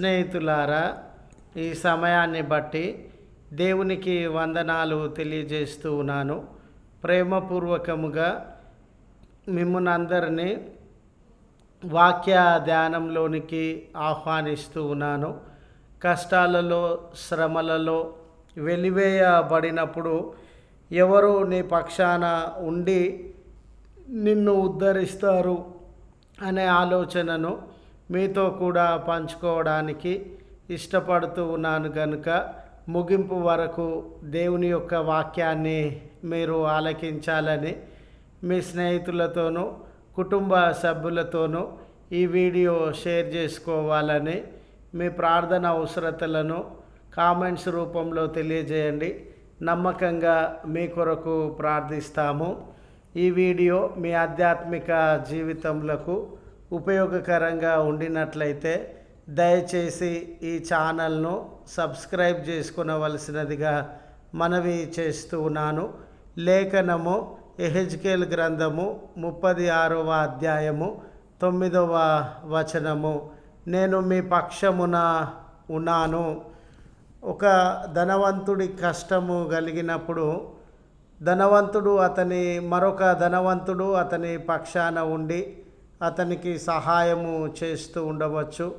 స్నేహితులారా ఈ సమయాన్ని బట్టి దేవునికి వందనాలు తెలియజేస్తూ ఉన్నాను. ప్రేమపూర్వకముగా మిమ్మల్ని అందరినీ వాక్య ధ్యానంలోనికి ఆహ్వానిస్తూ ఉన్నాను. కష్టాలలో శ్రమలలో వెలివేయబడినప్పుడు ఎవరు నీ పక్షాన ఉండి నిన్ను ఉద్ధరిస్తారు అనే ఆలోచనను మీతో కూడా పంచుకోవడానికి ఇష్టపడుతూ ఉన్నాను కనుక ముగింపు వరకు దేవుని యొక్క వాక్యాన్ని మీరు ఆలకించాలని మీ స్నేహితులతోనూ కుటుంబ సభ్యులతోనూ ఈ వీడియో షేర్ చేసుకోవాలని మీ ప్రార్థన అవసరతలను కామెంట్స్ రూపంలో తెలియజేయండి. నమ్మకంగా మీ కొరకు ప్రార్థిస్తాము. ఈ వీడియో మీ ఆధ్యాత్మిక జీవితంలో ఉపయోగకరంగా ఉండినట్లయితే దయచేసి ఈ ఛానల్ను సబ్స్క్రైబ్ చేసుకునవలసినదిగా మనవి చేస్తూ ఉన్నాను. లేఖనము ఎహెజ్కేల్ గ్రంథము ముప్పది ఆరవ అధ్యాయము తొమ్మిదవ వచనము. నేను మీ పక్షమున ఉన్నాను. ఒక ధనవంతుడి కష్టము కలిగినప్పుడు ధనవంతుడు అతని మరొక ధనవంతుడు అతని పక్షాన ఉండి అతనికి సహాయము చేస్తూ ఉండవచ్చు.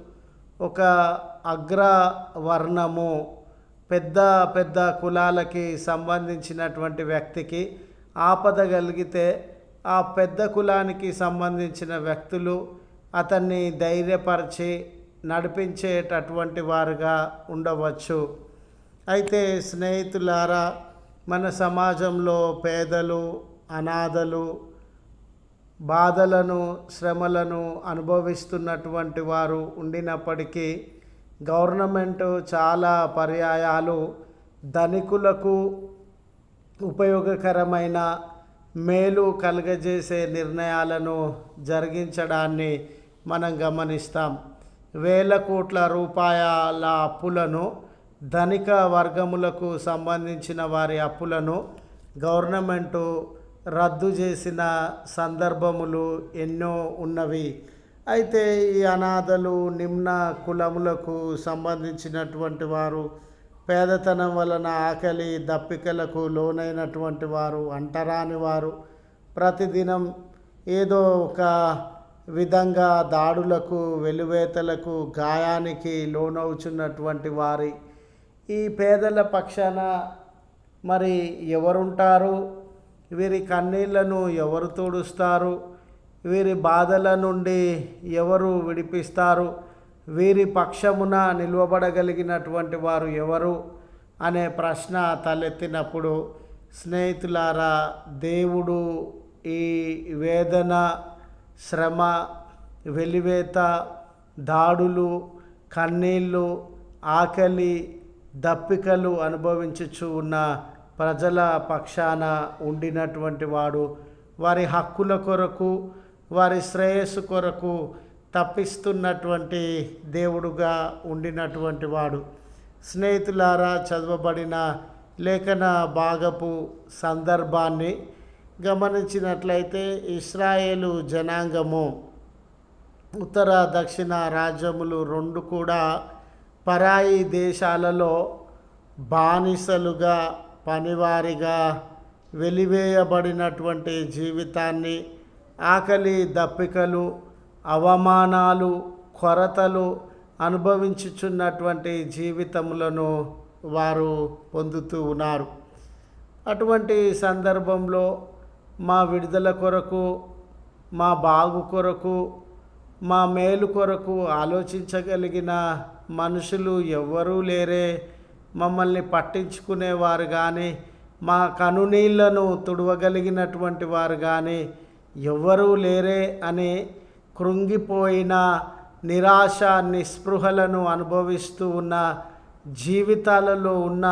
ఒక అగ్రవర్ణము పెద్ద పెద్ద కులాలకి సంబంధించినటువంటి వ్యక్తికి ఆపద కలిగితే ఆ పెద్ద కులానికి సంబంధించిన వ్యక్తులు అతన్ని ధైర్యపరిచి నడిపించేటటువంటి వారుగా ఉండవచ్చు. అయితే స్నేహితులారా మన సమాజంలో పేదలు అనాథలు బాధలను శ్రమలను అనుభవిస్తున్నటువంటి వారు ఉండినప్పటికీ గవర్నమెంట్ చాలా పర్యాయాలు ధనికులకు ఉపయోగకరమైన మేలు కలుగజేసే నిర్ణయాలను జరిగించడాన్ని మనం గమనిస్తాం. వేల కోట్ల రూపాయల అప్పులను ధనిక వర్గములకు సంబంధించిన వారి అప్పులను గవర్నమెంటు రద్దు చేసిన సందర్భములు ఎన్నో ఉన్నవి. అయితే ఈ అనాథలు నిమ్న కులములకు సంబంధించినటువంటి వారు పేదతనం వలన ఆకలి దప్పికలకు లోనైనటువంటి వారు అంటరాని వారు ప్రతిదినం ఏదో ఒక విధంగా దాడులకు వెలువేతలకు గాయానికి లోనవుచున్నటువంటి వారి. ఈ పేదల పక్షాన మరి ఎవరుంటారు? వీరి కన్నీళ్ళను ఎవరు తుడుస్తారు? వీరి బాధల నుండి ఎవరు విడిపిస్తారు? వీరి పక్షమున నిలవబడగలిగినటువంటి వారు ఎవరు? అనే ప్రశ్న తలెత్తినప్పుడు స్నేహితులారా దేవుడు ఈ వేదన శ్రమ వెలివేత దాడులు కన్నీళ్ళు ఆకలి దప్పికలు అనుభవించుచు ఉన్న ప్రజల పక్షాన ఉండినటువంటి వాడు వారి హక్కుల కొరకు వారి శ్రేయస్సు కొరకు తప్పిస్తున్నటువంటి దేవుడుగా ఉండినటువంటి వాడు. స్నేహితులారా చదవబడిన లేఖన భాగపు సందర్భాన్ని గమనించినట్లయితే ఇస్రాయేలు జనాంగము ఉత్తర దక్షిణ రాజ్యములు రెండు కూడా పరాయి దేశాలలో బానిసలుగా పనివారిగా వెలివేయబడినటువంటి జీవితాన్ని ఆకలి దప్పికలు అవమానాలు కొరతలు అనుభవించుచున్నటువంటి జీవితములను వారు పొందుతూ ఉన్నారు. అటువంటి సందర్భంలో మా విడుదల కొరకు మా బాగు కొరకు మా మేలు కొరకు ఆలోచించగలిగిన మనుషులు ఎవ్వరూ లేరే. మమ్మల్ని పట్టించుకునేవారు కానీ మా కనునీళ్ళను తుడవగలిగినటువంటి వారు కానీ ఎవ్వరూ లేరే అని కృంగిపోయిన నిరాశ నిస్పృహలను అనుభవిస్తూ ఉన్న జీవితాలలో ఉన్న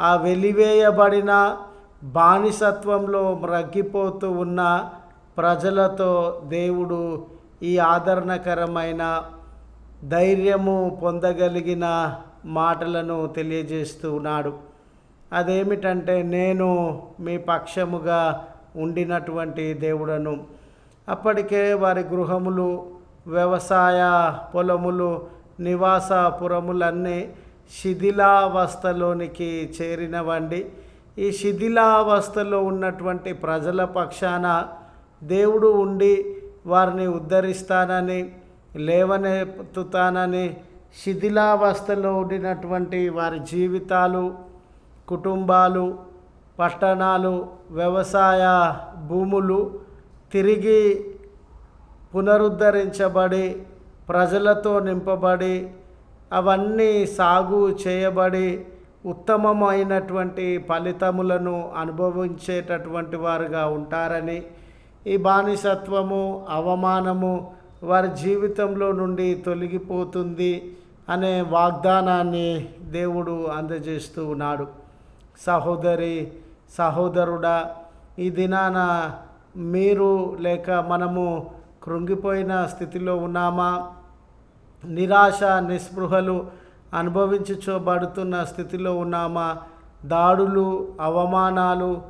ఆ వెలివేయబడిన బానిసత్వంలో మ్రగ్గిపోతూ ఉన్న ప్రజలతో దేవుడు ఈ ఆదరణకరమైన ధైర్యము పొందగలిగిన మాటలను తెలియజేస్తున్నాడు అదేమిటంటే నేను మీ పక్షముగా ఉండినటువంటి దేవుడను. అప్పటికే వారి గృహములు వ్యవసాయ పొలములు నివాసపురములన్నీ శిథిలావస్థలోనికి చేరినవండి. ఈ శిథిలావస్థలో ఉన్నటువంటి ప్రజల పక్షాన దేవుడు ఉండి వారిని ఉద్ధరిస్తానని లేవనెత్తుతానని శిథిలావస్థలో ఉండినటువంటి వారి జీవితాలు కుటుంబాలు పట్టణాలు వ్యవసాయ భూములు తిరిగి పునరుద్ధరించబడి ప్రజలతో నింపబడి అవన్నీ సాగు చేయబడి ఉత్తమమైనటువంటి ఫలితములను అనుభవించేటటువంటి వారుగా ఉంటారని ఈ బానిసత్వము అవమానము వారి జీవితంలో నుండి తొలగిపోతుంది. అనే వాగ్దానాన్ని దేవుడు అందజేస్తూ ఉన్నాడు. సహోదరి సహోదరుడా ఈ దినాన మీరు లేక మనము కృంగిపోయిన స్థితిలో ఉన్నామా? నిరాశ నిస్పృహలు అనుభవించుచోబడుతున్న స్థితిలో ఉన్నామా? దాడులు అవమానాలు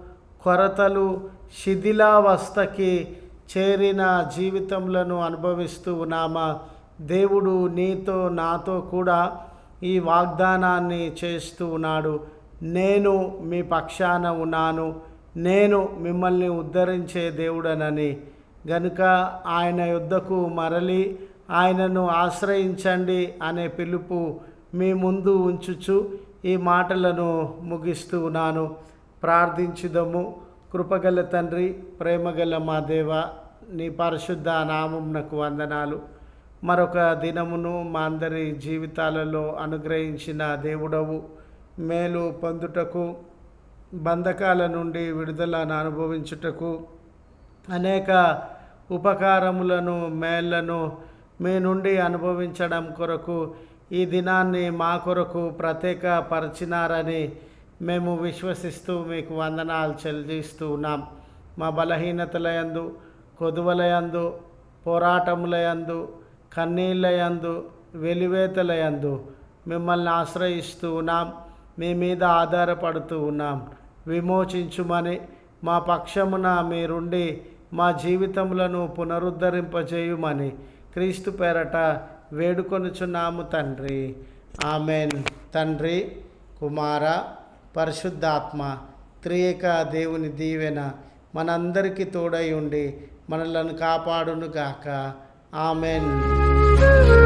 కొరతలు శిథిలావస్థకి చేరిన జీవితంలను అనుభవిస్తూ ఉన్నామా? దేవుడు నీతో నాతో కూడా ఈ వాగ్దానాన్ని చేస్తూ ఉన్నాడు. నేను మీ పక్షాన ఉన్నాను. నేను మిమ్మల్ని ఉద్ధరించే దేవుడనని. గనుక ఆయన యుద్ధకు మరలి ఆయనను ఆశ్రయించండి అనే పిలుపు మీ ముందు ఉంచుచు ఈ మాటలను ముగిస్తూ ఉన్నాను. ప్రార్థించుదము. కృపగల తండ్రి ప్రేమగల మా దేవ నీ పరిశుద్ధ నామంనకు వందనాలు. మరొక దినమును మా అందరి జీవితాలలో అనుగ్రహించిన దేవుడవు మేలు పొందుటకు బంధకాల నుండి విడుదలను అనుభవించుటకు అనేక ఉపకారములను మేళ్ళను మీ నుండి అనుభవించడం కొరకు ఈ దినాన్ని మా కొరకు ప్రత్యేకపరిచినారని మేము విశ్వసిస్తూ మీకు వందనాలు చెల్లిస్తూ ఉన్నాం. మా బలహీనతలయందు కొదువలయందు పోరాటములయందు కన్నీళ్ళయందు వెలివేతలయందు మిమ్మల్ని ఆశ్రయిస్తూ ఉన్నాం. మీ మీద ఆధారపడుతూ ఉన్నాం. విమోచించుమని మా పక్షమున మీరుండి మా జీవితములను పునరుద్ధరింపజేయుమని క్రీస్తు పేరట వేడుకొనుచున్నాము తండ్రి. ఆమెన్. తండ్రి కుమార పరిశుద్ధాత్మ త్రియేక దేవుని దీవెన మనందరికీ తోడై ఉండి మనలను కాపాడును గాక ఆమెన్